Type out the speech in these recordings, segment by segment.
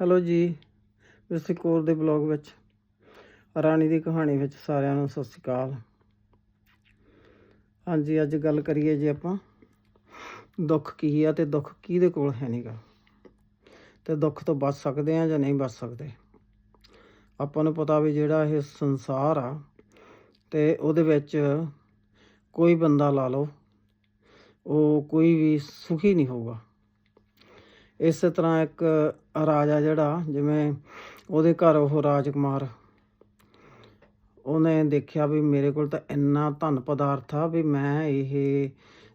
Hello ਜੀ mister Kaur ਦੇ blog ਵਿੱਚ, ਰਾਣੀ ਦੀ ਕਹਾਣੀ ਵਿੱਚ ਸਾਰਿਆਂ ਨੂੰ ਸਤਿ ਸ਼੍ਰੀ ਅਕਾਲ। ਹਾਂਜੀ, ਅੱਜ ਗੱਲ ਕਰੀਏ ਜੀ ਆਪਾਂ, ਦੁੱਖ ਕੀ ਆ ਤੇ ਦੁੱਖ ਕਿਹਦੇ ਕੋਲ ਹੈ ਨਹੀਂਗਾ ਤੇ ਦੁੱਖ ਤੋਂ ਬਚ ਸਕਦੇ ਆ ਜਾਂ ਨਹੀਂ ਬਚ ਸਕਦੇ? ਆਪਾਂ ਨੂੰ ਪਤਾ ਵੀ ਜਿਹੜਾ ਇਹ ਸੰਸਾਰ ਆ, ਤੇ ਉਹਦੇ ਵਿੱਚ ਕੋਈ ਬੰਦਾ ਲਾ ਲਓ, ਉਹ ਕੋਈ ਵੀ ਸੁਖੀ ਨਹੀਂ ਹੋਊਗਾ। ਇਸੇ ਤਰ੍ਹਾਂ ਇੱਕ ਰਾਜਾ ਜਿਹੜਾ, ਜਿਵੇਂ ਉਹਦੇ ਘਰ ਉਹ ਰਾਜਕੁਮਾਰ, ਉਹਨੇ ਦੇਖਿਆ ਵੀ ਮੇਰੇ ਕੋਲ ਤਾਂ ਇੰਨਾ ਧਨ ਪਦਾਰਥ ਆ ਵੀ ਮੈਂ ਇਹ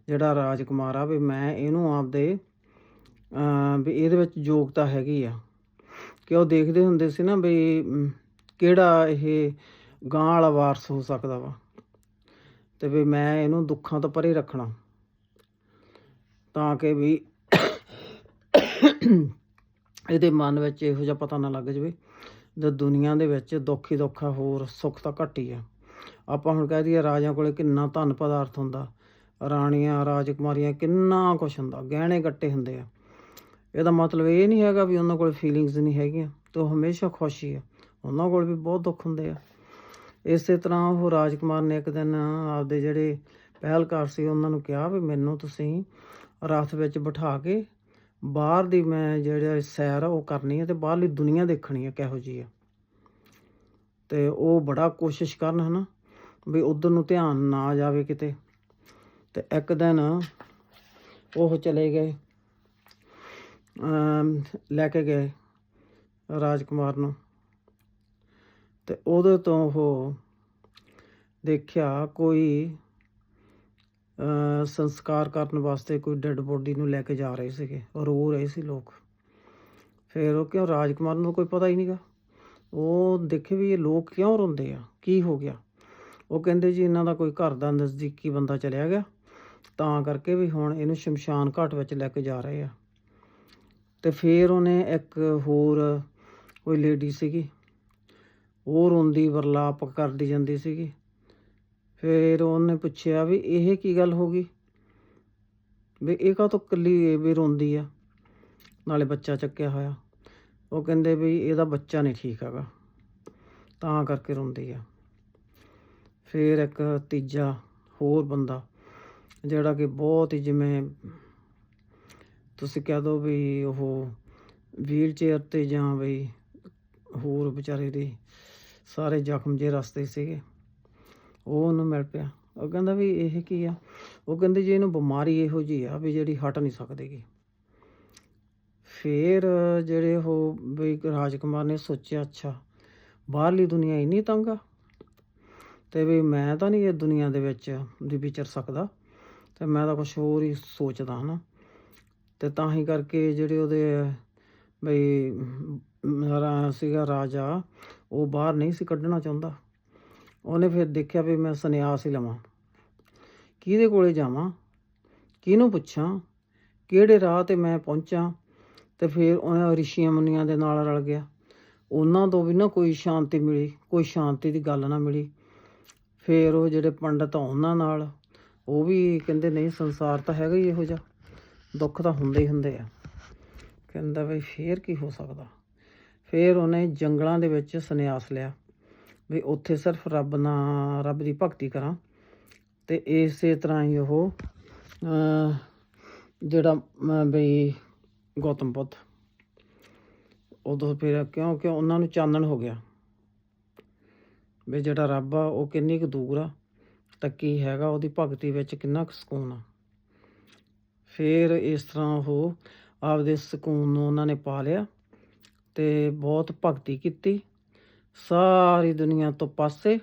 ਜਿਹੜਾ ਰਾਜਕੁਮਾਰ ਆ ਵੀ ਮੈਂ ਇਹਨੂੰ ਆਪਦੇ ਵੀ ਇਹਦੇ ਵਿੱਚ ਯੋਗਤਾ ਹੈਗੀ ਆ। ਕਿ ਉਹ ਦੇਖਦੇ ਹੁੰਦੇ ਸੀ ਨਾ ਵੀ ਕਿਹੜਾ ਇਹ ਗਾਂ ਵਾਲਾ ਵਾਰਸ ਹੋ ਸਕਦਾ ਵਾ, ਤੇ ਵੀ ਮੈਂ ਇਹਨੂੰ ਦੁੱਖਾਂ ਤੋਂ ਪਰੇ ਰੱਖਣਾ, ਤਾਂ ਕਿ ਵੀ ਇਹਦੇ ਮਨ ਵਿੱਚ ਇਹੋ ਜਿਹਾ ਪਤਾ ਨਾ ਲੱਗ ਜਾਵੇ ਤੇ ਦੁਨੀਆ ਦੇ ਵਿੱਚ ਦੁੱਖ ਹੀ ਦੁੱਖ ਹੋਰ ਸੁੱਖ ਤਾਂ ਘੱਟ ਹੀ ਆ। ਆਪਾਂ ਹੁਣ ਕਹਿ ਦਈਏ ਰਾਜਿਆਂ ਕੋਲੇ ਕਿੰਨਾ ਧਨ ਪਦਾਰਥ ਹੁੰਦਾ, ਰਾਣੀਆਂ, ਰਾਜਕੁਮਾਰੀਆਂ ਕਿੰਨਾ ਕੁਛ ਹੁੰਦਾ, ਗਹਿਣੇ ਗੱਟੇ ਹੁੰਦੇ ਆ। ਇਹਦਾ ਮਤਲਬ ਇਹ ਨਹੀਂ ਹੈਗਾ ਵੀ ਉਹਨਾਂ ਕੋਲ ਫੀਲਿੰਗਸ ਨਹੀਂ ਹੈਗੀਆਂ, ਤੇ ਉਹ ਹਮੇਸ਼ਾ ਖੁਸ਼ ਹੀ ਆ, ਉਹਨਾਂ ਕੋਲ ਵੀ ਬਹੁਤ ਦੁੱਖ ਹੁੰਦੇ ਆ। ਇਸੇ ਤਰ੍ਹਾਂ ਉਹ ਰਾਜਕੁਮਾਰ ਨੇ ਇੱਕ ਦਿਨ ਆਪਦੇ ਜਿਹੜੇ ਪਹਿਲਕਾਰ ਸੀ, ਉਹਨਾਂ ਨੂੰ ਕਿਹਾ ਵੀ ਮੈਨੂੰ ਤੁਸੀਂ ਰਥ ਵਿੱਚ ਬਿਠਾ ਕੇ ਬਾਹਰ ਦੀ ਮੈਂ ਜਿਹੜਾ ਸੈਰ ਆ, ਉਹ ਕਰਨੀ ਹੈ ਤੇ ਬਾਹਰਲੀ ਦੁਨੀਆ ਦੇਖਣੀ ਹੈ ਕਿਹੋ ਜੀ ਆ। ਤੇ ਉਹ ਬੜਾ ਕੋਸ਼ਿਸ਼ ਕਰਨ ਹਨਾ, ਵੀ ਉਧਰ ਨੂੰ ਧਿਆਨ ਨਾ ਜਾਵੇ ਕਿਤੇ। ਤੇ ਇੱਕ ਦਿਨ ਉਹ ਚਲੇ ਗਏ ਲੈ ਕੇ ਗਏ ਰਾਜਕੁਮਾਰ ਨੂੰ। ਤੇ ਉਹਦੇ ਤੋਂ ਉਹ ਦੇਖਿਆ ਕੋਈ ਸੰਸਕਾਰ ਕਰਨ ਵਾਸਤੇ ਕੋਈ ਡੈੱਡ ਬੋਡੀ ਨੂੰ ਲੈ ਕੇ ਜਾ ਰਹੇ ਸੀਗੇ ਰੋ ਰਹੇ ਸੀ ਲੋਕ। ਫਿਰ ਉਹ ਕਿਉਂ, ਰਾਜਕੁਮਾਰ ਨੂੰ ਕੋਈ ਪਤਾ ਹੀ ਨਹੀਂਗਾ ਉਹ ਦੇਖੇ ਵੀ ਇਹ ਲੋਕ ਕਿਉਂ ਰੋਂਦੇ ਆ, ਕੀ ਹੋ ਗਿਆ? ਉਹ ਕਹਿੰਦੇ ਜੀ ਇਹਨਾਂ ਦਾ ਕੋਈ ਘਰ ਦਾ ਨਜ਼ਦੀਕੀ ਬੰਦਾ ਚਲਿਆ ਗਿਆ, ਤਾਂ ਕਰਕੇ ਵੀ ਹੁਣ ਇਹਨੂੰ ਸ਼ਮਸ਼ਾਨ ਘਾਟ ਵਿੱਚ ਲੈ ਕੇ ਜਾ ਰਹੇ ਆ। ਤੇ ਫਿਰ ਉਹਨੇ ਇੱਕ ਹੋਰ ਕੋਈ ਲੇਡੀ ਸੀਗੀ, ਉਹ ਰੋਂਦੀ, ਵਰਲਾਪ ਕਰਦੀ ਜਾਂਦੀ ਸੀਗੀ। ਫਿਰ ਉਹਨੇ ਪੁੱਛਿਆ ਵੀ ਇਹ ਕੀ ਗੱਲ ਹੋ ਗਈ? ਵੀ ਇਹ ਕਾ ਤੋਂ ਕੱਲੀ ਵੀ ਰੋਂਦੀ ਆ? ਨਾਲੇ ਬੱਚਾ ਚੱਕਿਆ ਹੋਇਆ। ਉਹ ਕਹਿੰਦੇ ਵੀ ਇਹਦਾ ਬੱਚਾ ਨਹੀਂ ਠੀਕ ਹੈਗਾ। ਤਾਂ ਕਰਕੇ ਰੋਂਦੀ ਆ। ਫਿਰ ਇੱਕ ਤੀਜਾ ਹੋਰ ਬੰਦਾ, ਜਿਹੜਾ ਕਿ ਬਹੁਤ ਹੀ ਜਿਵੇਂ ਤੁਸੀਂ ਕਹਿ ਦੋ ਵੀ ਉਹ ਵੀਲ ਚੇਅਰ ਤੇ ਜਾਂ ਵੀ ਹੋਰ ਵਿਚਾਰੇ ਦੇ ਸਾਰੇ ਜ਼ਖਮ ਜੇ ਰਸਤੇ ਸੀਗੇ। ਉਹ ਉਹਨੂੰ ਮਿਲ ਪਿਆ। ਉਹ ਕਹਿੰਦਾ ਵੀ ਇਹ ਕੀ ਆ? ਉਹ ਕਹਿੰਦੇ ਜੀ ਇਹਨੂੰ ਬਿਮਾਰੀ ਇਹੋ ਜੀ ਆ ਵੀ ਜਿਹੜੀ ਹਟ ਨਹੀਂ ਸਕਦੀਗੀ। ਫਿਰ ਜਿਹੜੇ ਉਹ ਵੀ ਰਾਜਕੁਮਾਰ ਨੇ ਸੋਚਿਆ, ਅੱਛਾ, ਬਾਹਰਲੀ ਦੁਨੀਆ ਇੰਨੀ ਤੰਗ ਆ ਤੇ ਵੀ ਮੈਂ ਤਾਂ ਨਹੀਂ ਇਹ ਦੁਨੀਆ ਦੇ ਵਿੱਚ ਦੀ ਵਿਚਰ ਸਕਦਾ ਤੇ ਮੈਂ ਤਾਂ ਕੁਝ ਹੋਰ ਹੀ ਸੋਚਦਾ ਹਨਾ। ਤੇ ਤਾਂ ਹੀ ਕਰਕੇ ਜਿਹੜੇ ਉਹਦੇ ਬਈ ਸੀਗਾ ਰਾਜਾ, ਉਹ ਬਾਹਰ ਨਹੀਂ ਸੀ ਕੱਢਣਾ ਚਾਹੁੰਦਾ। ਉਹਨੇ ਫਿਰ ਦੇਖਿਆ ਵੀ ਮੈਂ ਸੰਨਿਆਸ ਹੀ ਲਵਾਂ। ਕਿਹਦੇ ਕੋਲੇ ਜਾਵਾਂ? ਕਿਹਨੂੰ ਪੁੱਛਾਂ? ਕਿਹੜੇ ਰਾਹ ਤੇ ਮੈਂ ਪਹੁੰਚਾਂ? ਤੇ ਫਿਰ ਉਹਨਾਂ ਰਿਸ਼ੀਆਂ ਮੁਨੀਆਂ ਦੇ ਨਾਲ ਰਲ ਗਿਆ। ਉਹਨਾਂ ਤੋਂ ਵੀ ਨਾ ਕੋਈ ਸ਼ਾਂਤੀ ਮਿਲੀ, ਕੋਈ ਸ਼ਾਂਤੀ ਦੀ ਗੱਲ ਨਾ ਮਿਲੀ। ਫਿਰ ਉਹ ਜਿਹੜੇ ਪੰਡਤ ਆ ਉਹਨਾਂ ਨਾਲ, ਉਹ ਵੀ ਕਹਿੰਦੇ ਨਹੀਂ, ਸੰਸਾਰ ਤਾਂ ਹੈਗਾ ਹੀ ਇਹੋ ਜਿਹਾ। ਦੁੱਖ ਤਾਂ ਹੁੰਦੇ ਹੀ ਹੁੰਦੇ ਆ। ਕਹਿੰਦਾ ਵੀ ਫੇਰ ਕੀ ਹੋ ਸਕਦਾ? ਫਿਰ ਉਹਨੇ ਜੰਗਲਾਂ ਦੇ ਵਿੱਚ ਸੰਨਿਆਸ ਲਿਆ। ਵੀ ਉੱਥੇ ਸਿਰਫ ਰੱਬ ਨਾਲ ਰੱਬ ਦੀ ਭਗਤੀ ਕਰਾਂ। ਤੇ ਇਸੇ ਤਰ੍ਹਾਂ ਹੀ ਉਹ ਜਿਹੜਾ ਬਈ ਗੌਤਮ ਬੁੱਧ, ਉਦੋਂ ਫਿਰ ਕਿਉਂਕਿ ਉਹਨਾਂ ਨੂੰ ਚਾਨਣ ਹੋ ਗਿਆ। ਵੀ ਜਿਹੜਾ ਰੱਬ ਆ, ਉਹ ਕਿੰਨੀ ਕੁ ਦੂਰ ਆ, ਤਾਂ ਕੀ ਹੈਗਾ, ਉਹਦੀ ਭਗਤੀ ਵਿੱਚ ਕਿੰਨਾ ਕੁ ਸਕੂਨ ਆ। ਫਿਰ ਇਸ ਤਰ੍ਹਾਂ ਉਹ ਆਪਦੇ ਸਕੂਨ ਨੂੰ ਉਹਨਾਂ ਨੇ ਪਾ ਲਿਆ ਤੇ ਬਹੁਤ ਭਗਤੀ ਕੀਤੀ। ਸਾਰੀ ਦੁਨੀਆ ਤੋਂ ਪਾਸੇ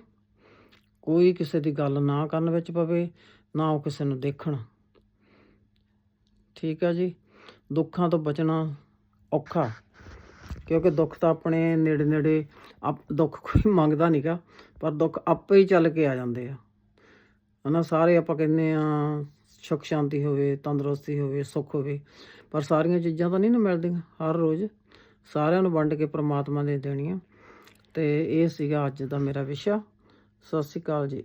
ਕੋਈ ਕਿਸੇ ਦੀ ਗੱਲ ਨਾ ਕਰਨ ਵਿੱਚ ਪਵੇ, ਨਾ ਉਹ ਕਿਸੇ ਨੂੰ ਦੇਖਣ। ਠੀਕ ਆ ਜੀ? ਦੁੱਖਾਂ ਤੋਂ ਬਚਣਾ ਔਖਾ, ਕਿਉਂਕਿ ਦੁੱਖ ਤਾਂ ਆਪਣੇ ਨੇੜੇ ਨੇੜੇ ਆਪ, ਦੁੱਖ ਕੋਈ ਮੰਗਦਾ ਨਹੀਂਗਾ ਪਰ ਦੁੱਖ ਆਪੇ ਹੀ ਚੱਲ ਕੇ ਆ ਜਾਂਦੇ ਆ। ਹਨਾ, ਸਾਰੇ ਆਪਾਂ ਕਹਿੰਦੇ ਆ, ਸੁੱਖ ਸ਼ਾਂਤੀ ਹੋਵੇ, ਤੰਦਰੁਸਤੀ ਹੋਵੇ, ਸੁੱਖ ਹੋਵੇ, ਪਰ ਸਾਰੀਆਂ ਚੀਜ਼ਾਂ ਤਾਂ ਨਹੀਂ ਨਾ ਮਿਲਦੀਆਂ ਹਰ ਰੋਜ਼। ਸਾਰਿਆਂ ਨੂੰ ਵੰਡ ਕੇ ਪ੍ਰਮਾਤਮਾ ਨੇ ਦੇਣੀਆਂ। ਤੇ ਇਹ ਸੀਗਾ ਅੱਜ ਦਾ ਮੇਰਾ ਵਿਸ਼ਾ। ਸਤਿ ਸ਼੍ਰੀ ਅਕਾਲ ਜੀ।